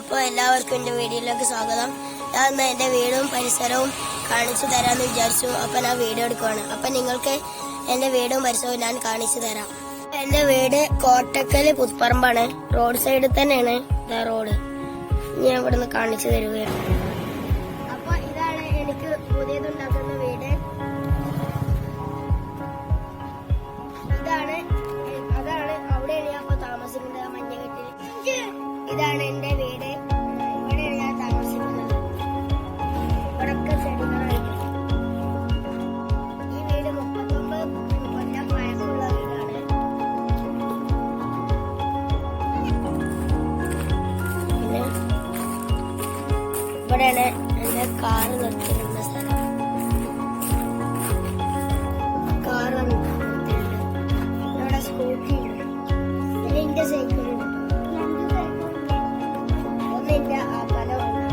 എല്ലാവർക്കും എന്റെ വീഡിയോയിലേക്ക് സ്വാഗതം. ഞാൻ ഇന്ന് എന്റെ വീടും പരിസരവും കാണിച്ചു തരാമെന്ന് വിചാരിച്ചു. അപ്പൊ ഞാൻ വീഡിയോ എടുക്കുവാണ്. അപ്പൊ നിങ്ങൾക്ക് എന്റെ വീടും പരിസരവും ഞാൻ കാണിച്ചു തരാം. എന്റെ വീട് കോട്ടക്കൽ പുത്പറമ്പാണ്. റോഡ് സൈഡിൽ തന്നെയാണ് ഇതാ റോഡ്. ഞാൻ ഇവിടുന്ന് കാണിച്ചു തരുകയാണ്. അപ്പൊ ഇതാണ് എനിക്ക് പുതിയതുണ്ടാക്കുന്ന ഇവിടെയാണ് എന്റെ കാറ് നിർത്തിയിരുന്ന സ്ഥലം. കാറ് സ്കൂട്ടി പിന്നെ എന്റെ ആപ്പാലമാണ്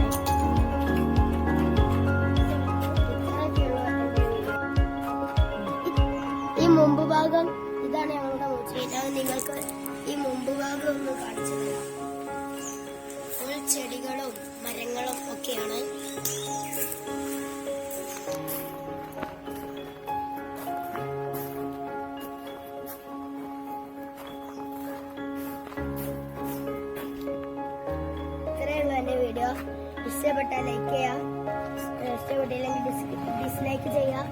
ഈ ഭാഗം ഇതാണ് ഞങ്ങളുടെ മുച്ചിട്ട് നിങ്ങൾക്ക് ഈ മുമ്പ് ഭാഗം ഒന്ന് കാണിച്ചു തരാം. ചെടികളും മരങ്ങളും. ഇഷ്ടപ്പെട്ടാൽ ലൈക്ക് ചെയ്യാം. ഇഷ്ടപ്പെട്ടില്ലെങ്കിൽ ഡിസ്ലൈക്ക് ചെയ്യാം.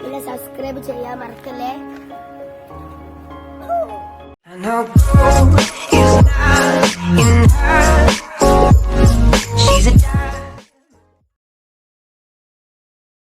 പിന്നെ സബ്സ്ക്രൈബ് ചെയ്യാൻ മറക്കല്ലേ?